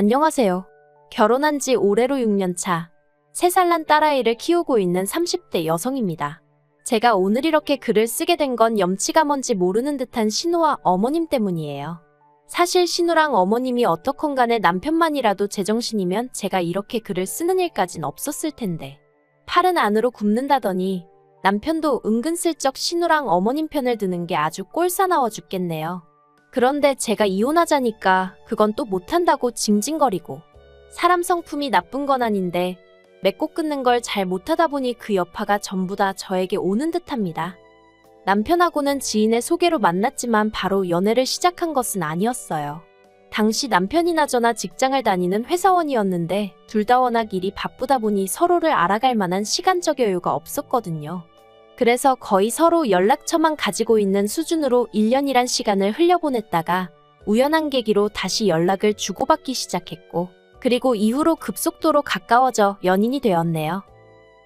안녕하세요. 결혼한 지 올해로 6년 차. 3살 난 딸아이를 키우고 있는 30대 여성입니다. 제가 오늘 이렇게 글을 쓰게 된 건 염치가 뭔지 모르는 듯한 신우와 어머님 때문이에요. 사실 신우랑 어머님이 어떻건 간에 남편만이라도 제정신이면 제가 이렇게 글을 쓰는 일까진 없었을 텐데. 팔은 안으로 굽는다더니 남편도 은근슬쩍 신우랑 어머님 편을 드는 게 아주 꼴사나워 죽겠네요. 그런데 제가 이혼하자니까 그건 또 못한다고 징징거리고 사람 성품이 나쁜 건 아닌데 맺고 끊는 걸 잘 못하다 보니 그 여파가 전부 다 저에게 오는 듯합니다. 남편하고는 지인의 소개로 만났지만 바로 연애를 시작한 것은 아니었어요. 당시 남편이나 저나 직장을 다니는 회사원이었는데 둘 다 워낙 일이 바쁘다 보니 서로를 알아갈 만한 시간적 여유가 없었거든요. 그래서 거의 서로 연락처만 가지고 있는 수준으로 1년이란 시간을 흘려보냈다가 우연한 계기로 다시 연락을 주고받기 시작했고 그리고 이후로 급속도로 가까워져 연인이 되었네요.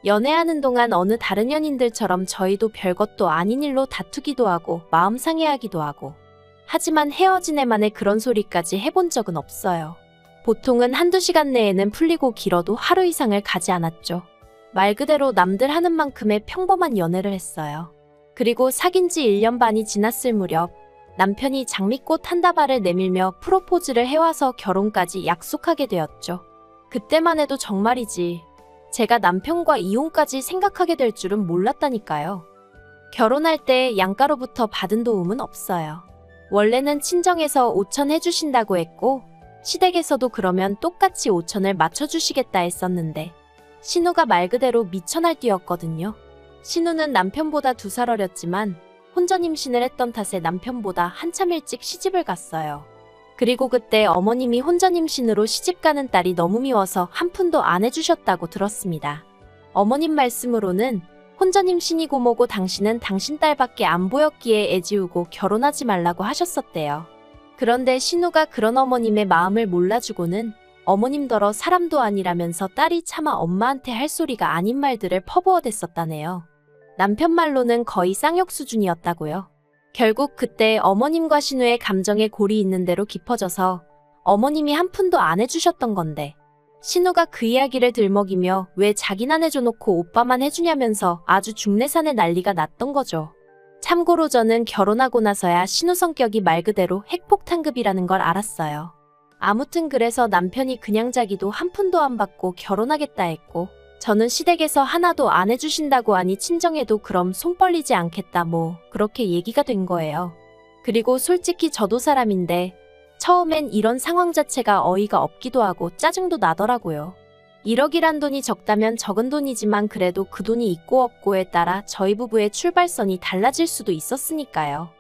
연애하는 동안 어느 다른 연인들처럼 저희도 별것도 아닌 일로 다투기도 하고 마음 상해하기도 하고 하지만 헤어진 애만의 그런 소리까지 해본 적은 없어요. 보통은 한두 시간 내에는 풀리고 길어도 하루 이상을 가지 않았죠. 말 그대로 남들 하는 만큼의 평범한 연애를 했어요. 그리고 사귄 지 1년 반이 지났을 무렵 남편이 장미꽃 한 다발을 내밀며 프로포즈를 해와서 결혼까지 약속하게 되었죠. 그때만 해도 정말이지. 제가 남편과 이혼까지 생각하게 될 줄은 몰랐다니까요. 결혼할 때 양가로부터 받은 도움은 없어요. 원래는 친정에서 5천 해주신다고 했고, 시댁에서도 그러면 똑같이 5천을 맞춰주시겠다 했었는데, 신우가 말 그대로 미천할 뛰었거든요. 신우는 남편보다 두 살 어렸지만 혼전 임신을 했던 탓에 남편보다 한참 일찍 시집을 갔어요. 그리고 그때 어머님이 혼전 임신으로 시집 가는 딸이 너무 미워서 한 푼도 안 해주셨다고 들었습니다. 어머님 말씀으로는 혼전 임신이고 뭐고 당신은 당신 딸밖에 안 보였기에 애지우고 결혼하지 말라고 하셨었대요. 그런데 신우가 그런 어머님의 마음을 몰라주고는 어머님더러 사람도 아니라면서 딸이 차마 엄마한테 할 소리가 아닌 말들을 퍼부어댔었다네요. 남편 말로는 거의 쌍욕 수준이었다고요. 결국 그때 어머님과 신우의 감정에 골이 있는 대로 깊어져서 어머님이 한 푼도 안 해주셨던 건데 신우가 그 이야기를 들먹이며 왜안 해줘놓고 오빠만 해주냐면서 아주 중내산의 난리가 났던 거죠. 참고로 저는 결혼하고 나서야 신우 성격이 말 그대로 핵폭탄급이라는 걸 알았어요. 아무튼 그래서 남편이 그냥 자기도 한 푼도 안 받고 결혼하겠다 했고 저는 시댁에서 하나도 안 해주신다고 하니 친정에도 그럼 손 벌리지 않겠다 뭐 그렇게 얘기가 된 거예요. 그리고 솔직히 저도 사람인데 처음엔 이런 상황 자체가 어이가 없기도 하고 짜증도 나더라고요. 1억이란 돈이 적다면 적은 돈이지만 그래도 그 돈이 있고 없고에 따라 저희 부부의 출발선이 달라질 수도 있었으니까요.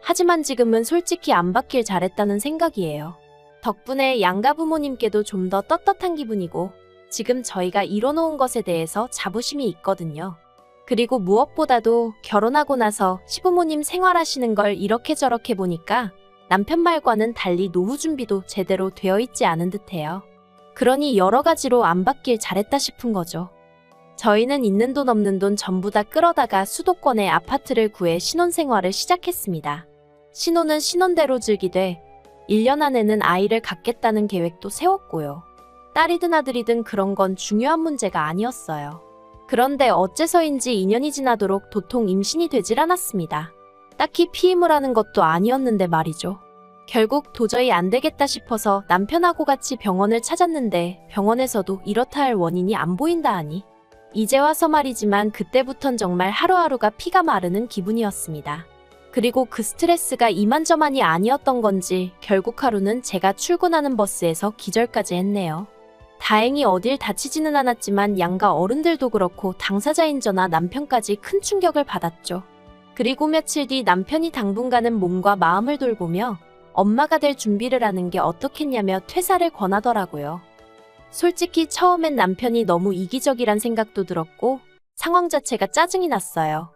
하지만 지금은 솔직히 안 받길 잘했다는 생각이에요. 덕분에 양가 부모님께도 좀 더 떳떳한 기분이고 지금 저희가 이뤄놓은 것에 대해서 자부심이 있거든요. 그리고 무엇보다도 결혼하고 나서 시부모님 생활하시는 걸 이렇게 저렇게 보니까 남편 말과는 달리 노후 준비도 제대로 되어 있지 않은 듯해요. 그러니 여러 가지로 안 받길 잘했다 싶은 거죠. 저희는 있는 돈 없는 돈 전부 다 끌어다가 수도권에 아파트를 구해 신혼생활을 시작했습니다. 신혼은 신혼대로 즐기되 1년 안에는 아이를 갖겠다는 계획도 세웠고요. 딸이든 아들이든 그런 건 중요한 문제가 아니었어요. 그런데 어째서인지 2년이 지나도록 도통 임신이 되질 않았습니다. 딱히 피임을 하는 것도 아니었는데 말이죠. 결국 도저히 안 되겠다 싶어서 남편하고 같이 병원을 찾았는데 병원에서도 이렇다 할 원인이 안 보인다 하니 이제 와서 말이지만 그때부턴 정말 하루하루가 피가 마르는 기분이었습니다. 그리고 그 스트레스가 이만저만이 아니었던 건지 결국 하루는 제가 출근하는 버스에서 기절까지 했네요. 다행히 어딜 다치지는 않았지만 양가 어른들도 그렇고 당사자인 저나 남편까지 큰 충격을 받았죠. 그리고 며칠 뒤 남편이 당분간은 몸과 마음을 돌보며 엄마가 될 준비를 하는 게 어떻겠냐며 퇴사를 권하더라고요. 솔직히 처음엔 남편이 너무 이기적이란 생각도 들었고 상황 자체가 짜증이 났어요.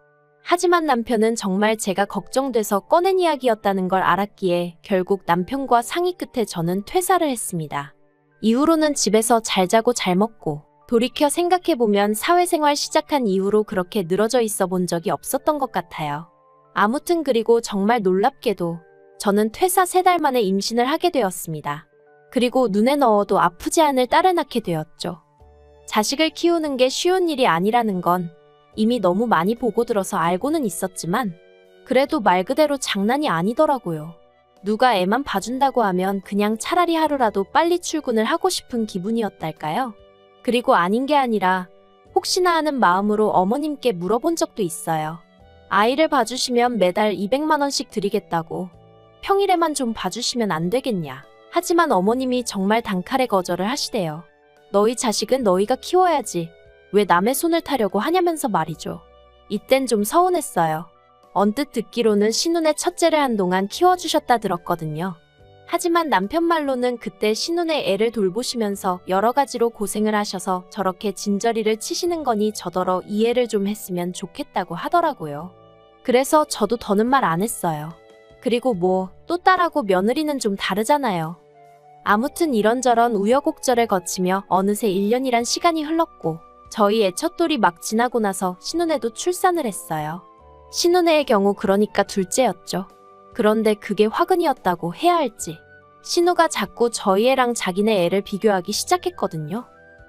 하지만 남편은 정말 제가 걱정돼서 꺼낸 이야기였다는 걸 알았기에 결국 남편과 상의 끝에 저는 퇴사를 했습니다. 이후로는 집에서 잘 자고 잘 먹고 돌이켜 생각해보면 사회생활 시작한 이후로 그렇게 늘어져 있어 본 적이 없었던 것 같아요. 아무튼 그리고 정말 놀랍게도 저는 퇴사 세 달 만에 임신을 하게 되었습니다. 그리고 눈에 넣어도 아프지 않을 딸을 낳게 되었죠. 자식을 키우는 게 쉬운 일이 아니라는 건 이미 너무 많이 보고 들어서 알고는 있었지만 그래도 말 그대로 장난이 아니더라고요. 누가 애만 봐준다고 하면 그냥 차라리 하루라도 빨리 출근을 하고 싶은 기분이었달까요? 그리고 아닌 게 아니라 혹시나 하는 마음으로 어머님께 물어본 적도 있어요. 아이를 봐주시면 매달 200만원씩 드리겠다고. 평일에만 좀 봐주시면 안 되겠냐. 하지만 어머님이 정말 단칼에 거절을 하시대요. 너희 자식은 너희가 키워야지. 왜 남의 손을 타려고 하냐면서 말이죠. 이땐 좀 서운했어요. 언뜻 듣기로는 신혼의 첫째를 한동안 키워주셨다 들었거든요. 하지만 남편 말로는 그때 신혼의 애를 돌보시면서 여러 가지로 고생을 하셔서 저렇게 진저리를 치시는 거니 저더러 이해를 좀 했으면 좋겠다고 하더라고요. 그래서 저도 더는 말 안 했어요. 그리고 뭐, 또 딸하고 며느리는 좀 다르잖아요. 아무튼 이런저런 우여곡절을 거치며 어느새 1년이란 시간이 흘렀고, 저희 애 첫돌이 막 지나고 나서 신혼에도 출산을 했어요. 신혼애의 경우 그러니까 둘째였죠. 그런데 그게 화근이었다고 해야 할지. 신우가 자꾸 저희 애랑 자기네 애를 비교하기 시작했거든요.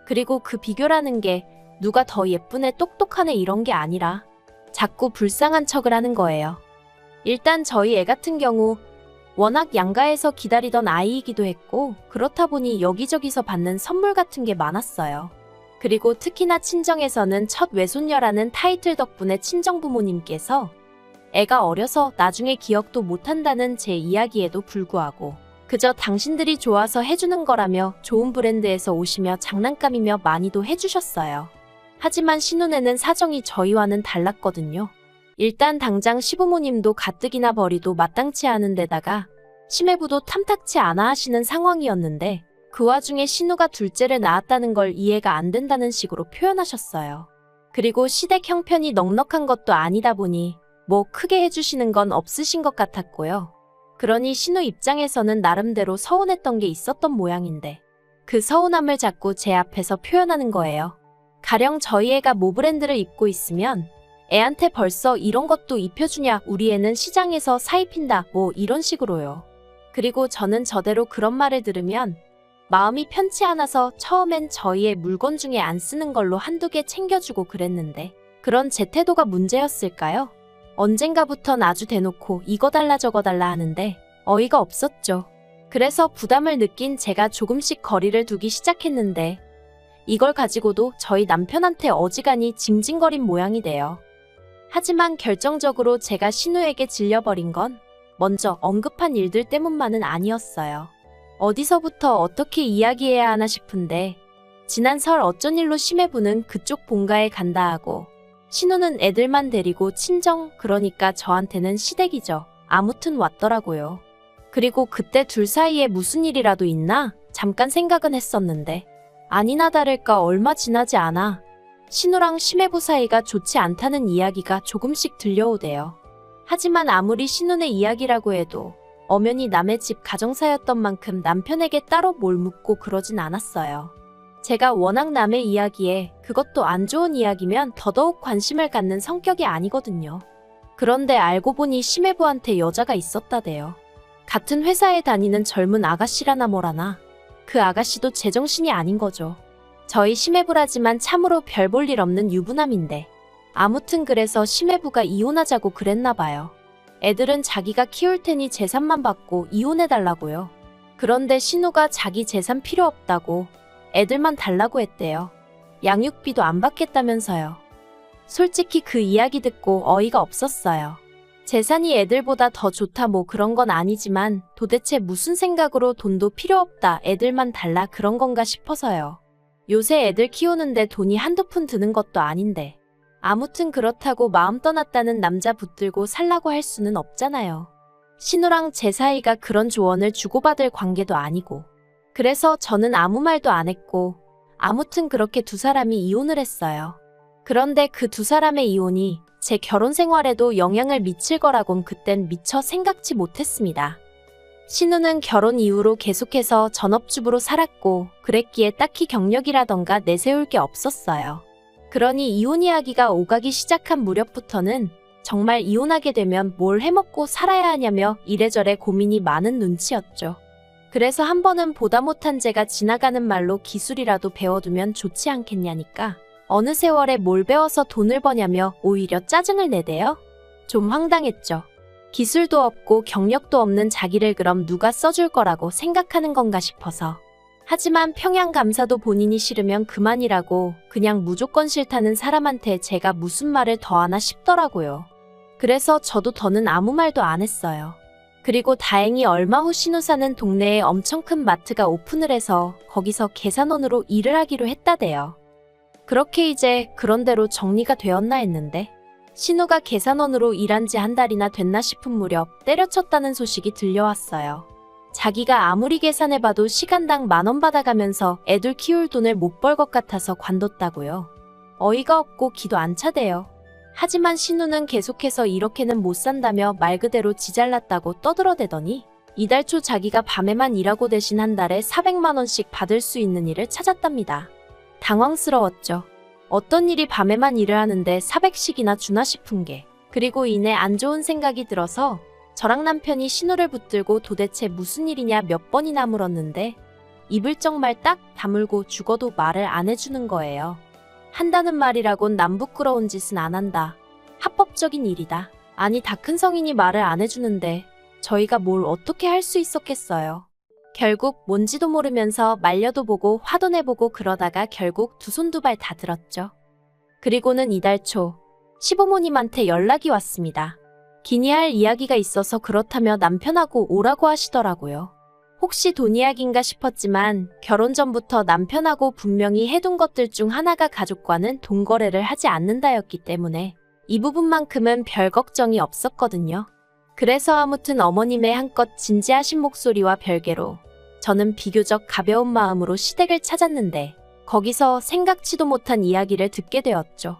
그리고 그 비교라는 게 누가 더 예쁜 애 똑똑한 애 이런 게 아니라 자꾸 불쌍한 척을 하는 거예요. 일단 저희 애 같은 경우 워낙 양가에서 기다리던 아이이기도 했고 그렇다 보니 여기저기서 받는 선물 같은 게 많았어요. 그리고 특히나 친정에서는 첫 외손녀라는 타이틀 덕분에 친정 부모님께서 애가 어려서 나중에 기억도 못한다는 제 이야기에도 불구하고 그저 당신들이 좋아서 해주는 거라며 좋은 브랜드에서 오시며 장난감이며 많이도 해주셨어요. 하지만 신혼에는 사정이 저희와는 달랐거든요. 일단 당장 시부모님도 가뜩이나 벌이도 마땅치 않은 데다가 심해부도 탐탁치 않아 하시는 상황이었는데 그 와중에 신우가 둘째를 낳았다는 걸 이해가 안 된다는 식으로 표현하셨어요. 그리고 시댁 형편이 넉넉한 것도 아니다 보니 뭐 크게 해주시는 건 없으신 것 같았고요. 그러니 신우 입장에서는 나름대로 서운했던 게 있었던 모양인데 그 서운함을 자꾸 제 앞에서 표현하는 거예요. 가령 저희 애가 모 브랜드를 입고 있으면 애한테 벌써 이런 것도 입혀주냐 우리 애는 시장에서 사 입힌다 뭐 이런 식으로요. 그리고 저는 저대로 그런 말을 들으면 마음이 편치 않아서 처음엔 저희의 물건 중에 안 쓰는 걸로 한두 개 챙겨주고 그랬는데 그런 제 태도가 문제였을까요? 언젠가부턴 아주 대놓고 이거 달라 저거 달라 하는데 어이가 없었죠. 그래서 부담을 느낀 제가 조금씩 거리를 두기 시작했는데 이걸 가지고도 저희 남편한테 어지간히 징징거린 모양이 돼요. 하지만 결정적으로 제가 신우에게 질려버린 건 먼저 언급한 일들 때문만은 아니었어요. 어디서부터 어떻게 이야기해야 하나 싶은데 지난 설 어쩐 일로 심해부는 그쪽 본가에 간다 하고 신우는 애들만 데리고 친정 그러니까 저한테는 시댁이죠. 아무튼 왔더라고요. 그리고 그때 둘 사이에 무슨 일이라도 있나 잠깐 생각은 했었는데 아니나 다를까 얼마 지나지 않아 신우랑 심해부 사이가 좋지 않다는 이야기가 조금씩 들려오대요. 하지만 아무리 신우의 이야기라고 해도 엄연히 남의 집 가정사였던 만큼 남편에게 따로 뭘 묻고 그러진 않았어요. 제가 워낙 남의 이야기에 그것도 안 좋은 이야기면 더더욱 관심을 갖는 성격이 아니거든요. 그런데 알고 보니 심해부한테 여자가 있었다대요. 같은 회사에 다니는 젊은 아가씨라나 뭐라나. 그 아가씨도 제정신이 아닌 거죠. 저희 심해부라지만 참으로 별 볼 일 없는 유부남인데. 아무튼 그래서 심해부가 이혼하자고 그랬나 봐요. 애들은 자기가 키울 테니 재산만 받고 이혼해달라고요. 그런데 신우가 자기 재산 필요 없다고 애들만 달라고 했대요. 양육비도 안 받겠다면서요. 솔직히 그 이야기 듣고 어이가 없었어요. 재산이 애들보다 더 좋다 뭐 그런 건 아니지만 도대체 무슨 생각으로 돈도 필요 없다 애들만 달라 그런 건가 싶어서요. 요새 애들 키우는데 돈이 한두 푼 드는 것도 아닌데. 아무튼 그렇다고 마음 떠났다는 남자 붙들고 살라고 할 수는 없잖아요. 신우랑 제 사이가 그런 조언을 주고받을 관계도 아니고. 그래서 저는 아무 말도 안 했고, 아무튼 그렇게 두 사람이 이혼을 했어요. 그런데 그 두 사람의 이혼이 제 결혼 생활에도 영향을 미칠 거라곤 그땐 미처 생각지 못했습니다. 신우는 결혼 이후로 계속해서 전업주부로 살았고, 그랬기에 딱히 경력이라던가 내세울 게 없었어요. 그러니 이혼 이야기가 오가기 시작한 무렵부터는 정말 이혼하게 되면 뭘 해먹고 살아야 하냐며 이래저래 고민이 많은 눈치였죠. 그래서 한 번은 보다 못한 제가 지나가는 말로 기술이라도 배워두면 좋지 않겠냐니까. 어느 세월에 뭘 배워서 돈을 버냐며 오히려 짜증을 내대요. 좀 황당했죠. 기술도 없고 경력도 없는 자기를 그럼 누가 써줄 거라고 생각하는 건가 싶어서. 하지만 평양 감사도 본인이 싫으면 그만이라고 그냥 무조건 싫다는 사람한테 제가 무슨 말을 더 하나 싶더라고요. 그래서 저도 더는 아무 말도 안 했어요. 그리고 다행히 얼마 후 신우 사는 동네에 엄청 큰 마트가 오픈을 해서 거기서 계산원으로 일을 하기로 했다대요. 그렇게 이제 그런대로 정리가 되었나 했는데 신우가 계산원으로 일한 지 한 달이나 됐나 싶은 무렵 때려쳤다는 소식이 들려왔어요. 자기가 아무리 계산해봐도 시간당 만원 받아가면서 애들 키울 돈을 못 벌 것 같아서 관뒀다고요. 어이가 없고 기도 안 차대요. 하지만 신우는 계속해서 이렇게는 못 산다며 말 그대로 지잘났다고 떠들어대더니 이달 초 자기가 밤에만 일하고 대신 한 달에 400만 원씩 받을 수 있는 일을 찾았답니다. 당황스러웠죠. 어떤 일이 밤에만 일을 하는데 400씩이나 주나 싶은 게. 그리고 이내 안 좋은 생각이 들어서 저랑 남편이 신호를 붙들고 도대체 무슨 일이냐 몇 번이나 물었는데 입을 정말 딱 다물고 죽어도 말을 안 해주는 거예요. 한다는 말이라곤 남 부끄러운 짓은 안 한다. 합법적인 일이다. 아니 다 큰 성인이 말을 안 해주는데 저희가 뭘 어떻게 할 수 있었겠어요. 결국 뭔지도 모르면서 말려도 보고 화도 내보고 그러다가 결국 두 손 두 발 다 들었죠. 그리고는 이달 초 시부모님한테 연락이 왔습니다. 기니 할 이야기가 있어서 그렇다며 남편하고 오라고 하시더라고요. 혹시 돈 이야기인가 싶었지만 결혼 전부터 남편하고 분명히 해둔 것들 중 하나가 가족과는 돈 거래를 하지 않는다였기 때문에 이 부분만큼은 별 걱정이 없었거든요. 그래서 아무튼 어머님의 한껏 진지하신 목소리와 별개로 저는 비교적 가벼운 마음으로 시댁을 찾았는데 거기서 생각지도 못한 이야기를 듣게 되었죠.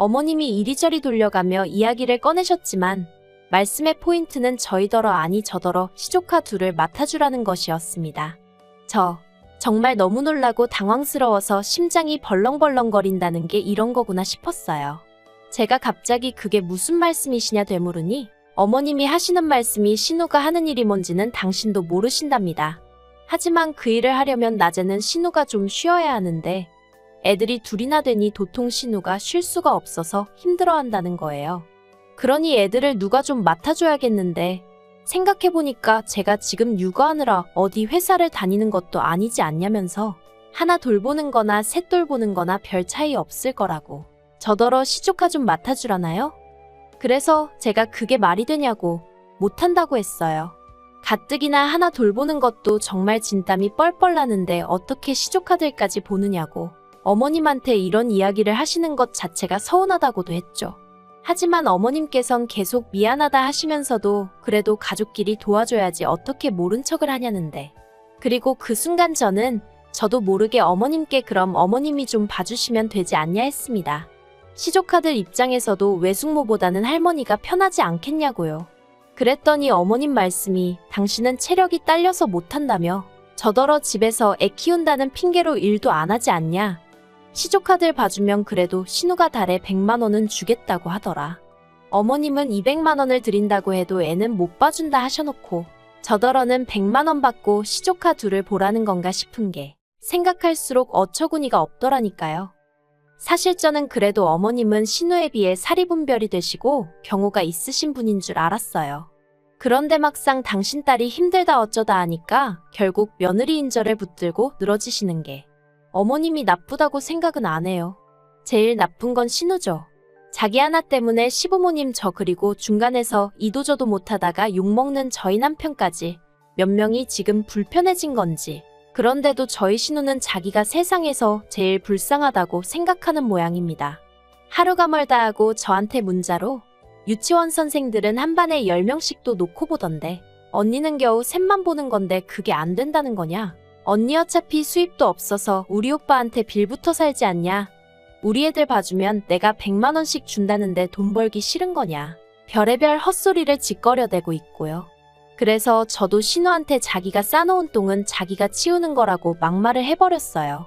어머님이 이리저리 돌려가며 이야기를 꺼내셨지만 말씀의 포인트는 저희더러 아니 저더러 시조카 둘을 맡아주라는 것이었습니다. 저 정말 너무 놀라고 당황스러워서 심장이 벌렁벌렁거린다는 게 이런 거구나 싶었어요. 제가 갑자기 그게 무슨 말씀이시냐 되물으니 어머님이 하시는 말씀이 신우가 하는 일이 뭔지는 당신도 모르신답니다. 하지만 그 일을 하려면 낮에는 신우가 좀 쉬어야 하는데 애들이 둘이나 되니 도통 신우가 쉴 수가 없어서 힘들어한다는 거예요. 그러니 애들을 누가 좀 맡아줘야겠는데 생각해보니까 제가 지금 육아하느라 어디 회사를 다니는 것도 아니지 않냐면서 하나 돌보는 거나 셋 돌보는 거나 별 차이 없을 거라고 저더러 시조카 좀 맡아주라나요? 그래서 제가 그게 말이 되냐고 못한다고 했어요. 가뜩이나 하나 돌보는 것도 정말 진땀이 뻘뻘 나는데 어떻게 시조카들까지 보느냐고 어머님한테 이런 이야기를 하시는 것 자체가 서운하다고도 했죠. 하지만 어머님께선 계속 미안하다 하시면서도 그래도 가족끼리 도와줘야지 어떻게 모른 척을 하냐는데. 그리고 그 순간 저는 저도 모르게 어머님께 그럼 어머님이 좀 봐주시면 되지 않냐 했습니다. 시조카들 입장에서도 외숙모보다는 할머니가 편하지 않겠냐고요. 그랬더니 어머님 말씀이 당신은 체력이 딸려서 못한다며 저더러 집에서 애 키운다는 핑계로 일도 안 하지 않냐. 시조카들 봐주면 그래도 신우가 달에 100만 원은 주겠다고 하더라. 어머님은 200만 원을 드린다고 해도 애는 못 봐준다 하셔놓고 저더러는 100만 원 받고 시조카 둘을 보라는 건가 싶은 게 생각할수록 어처구니가 없더라니까요. 사실 저는 그래도 어머님은 신우에 비해 사리 분별이 되시고 경우가 있으신 분인 줄 알았어요. 그런데 막상 당신 딸이 힘들다 어쩌다 하니까 결국 며느리 인절을 붙들고 늘어지시는 게 어머님이 나쁘다고 생각은 안 해요. 제일 나쁜 건 신우죠. 자기 하나 때문에 시부모님 저 그리고 중간에서 이도저도 못하다가 욕먹는 저희 남편까지 몇 명이 지금 불편해진 건지 그런데도 저희 신우는 자기가 세상에서 제일 불쌍하다고 생각하는 모양입니다. 하루가 멀다 하고 저한테 문자로 유치원 선생들은 한 반에 10명씩도 놓고 보던데 언니는 겨우 셋만 보는 건데 그게 안 된다는 거냐? 언니 어차피 수입도 없어서 우리 오빠한테 빌부터 살지 않냐? 우리 애들 봐주면 내가 100만 원씩 준다는데 돈 벌기 싫은 거냐? 별의별 헛소리를 짓거려대고 있고요. 그래서 저도 신우한테 자기가 싸놓은 똥은 자기가 치우는 거라고 막말을 해버렸어요.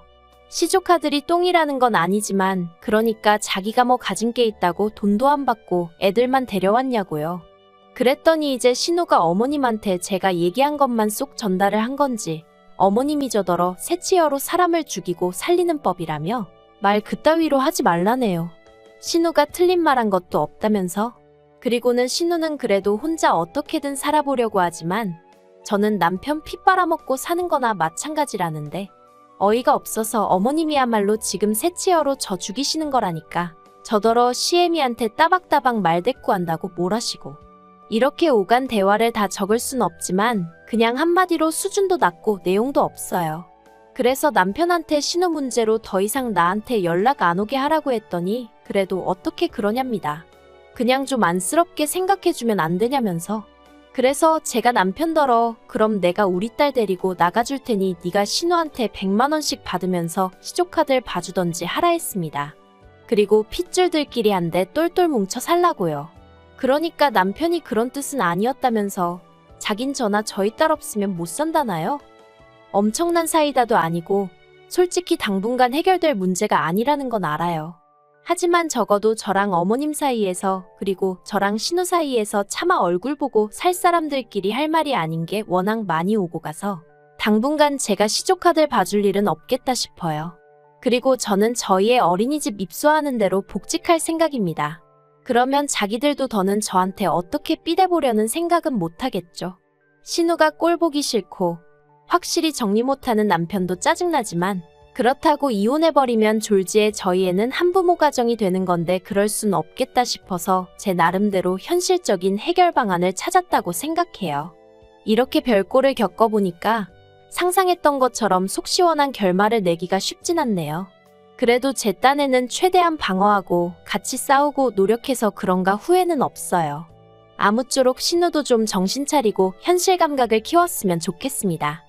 시조카들이 똥이라는 건 아니지만 그러니까 자기가 뭐 가진 게 있다고 돈도 안 받고 애들만 데려왔냐고요. 그랬더니 이제 신우가 어머님한테 제가 얘기한 것만 쏙 전달을 한 건지 어머님이 저더러 새치여로 사람을 죽이고 살리는 법이라며 말 그따위로 하지 말라네요. 신우가 틀린 말한 것도 없다면서? 그리고는 신우는 그래도 혼자 어떻게든 살아보려고 하지만 저는 남편 피 빨아먹고 사는 거나 마찬가지라는데 어이가 없어서 어머님이야말로 지금 새치여로 저 죽이시는 거라니까 저더러 시애미한테 따박따박 말대꾸한다고 몰아시고 이렇게 오간 대화를 다 적을 순 없지만 그냥 한마디로 수준도 낮고 내용도 없어요. 그래서 남편한테 신호 문제로 더 이상 나한테 연락 안 오게 하라고 했더니 그래도 어떻게 그러냐입니다. 그냥 좀 안쓰럽게 생각해주면 안 되냐면서. 그래서 제가 남편더러 그럼 내가 우리 딸 데리고 나가줄 테니 네가 신우한테 100만 원씩 받으면서 시조카들 봐주던지 하라 했습니다. 그리고 핏줄들끼리 한데 똘똘 뭉쳐 살라고요. 그러니까 남편이 그런 뜻은 아니었다면서 자긴 저나 저희 딸 없으면 못 산다나요? 엄청난 사이다도 아니고 솔직히 당분간 해결될 문제가 아니라는 건 알아요. 하지만 적어도 저랑 어머님 사이에서 그리고 저랑 신우 사이에서 차마 얼굴 보고 살 사람들끼리 할 말이 아닌 게 워낙 많이 오고 가서 당분간 제가 시조카들 봐줄 일은 없겠다 싶어요. 그리고 저는 저희의 어린이집 입소하는 대로 복직할 생각입니다. 그러면 자기들도 더는 저한테 어떻게 삐대보려는 생각은 못하겠죠. 신우가 꼴 보기 싫고 확실히 정리 못하는 남편도 짜증나지만 그렇다고 이혼해버리면 졸지에 저희에는 한부모 가정이 되는 건데 그럴 순 없겠다 싶어서 제 나름대로 현실적인 해결 방안을 찾았다고 생각해요. 이렇게 별꼴을 겪어보니까 상상했던 것처럼 속 시원한 결말을 내기가 쉽진 않네요. 그래도 제 딴에는 최대한 방어하고 같이 싸우고 노력해서 그런가 후회는 없어요. 아무쪼록 신우도 좀 정신 차리고 현실 감각을 키웠으면 좋겠습니다.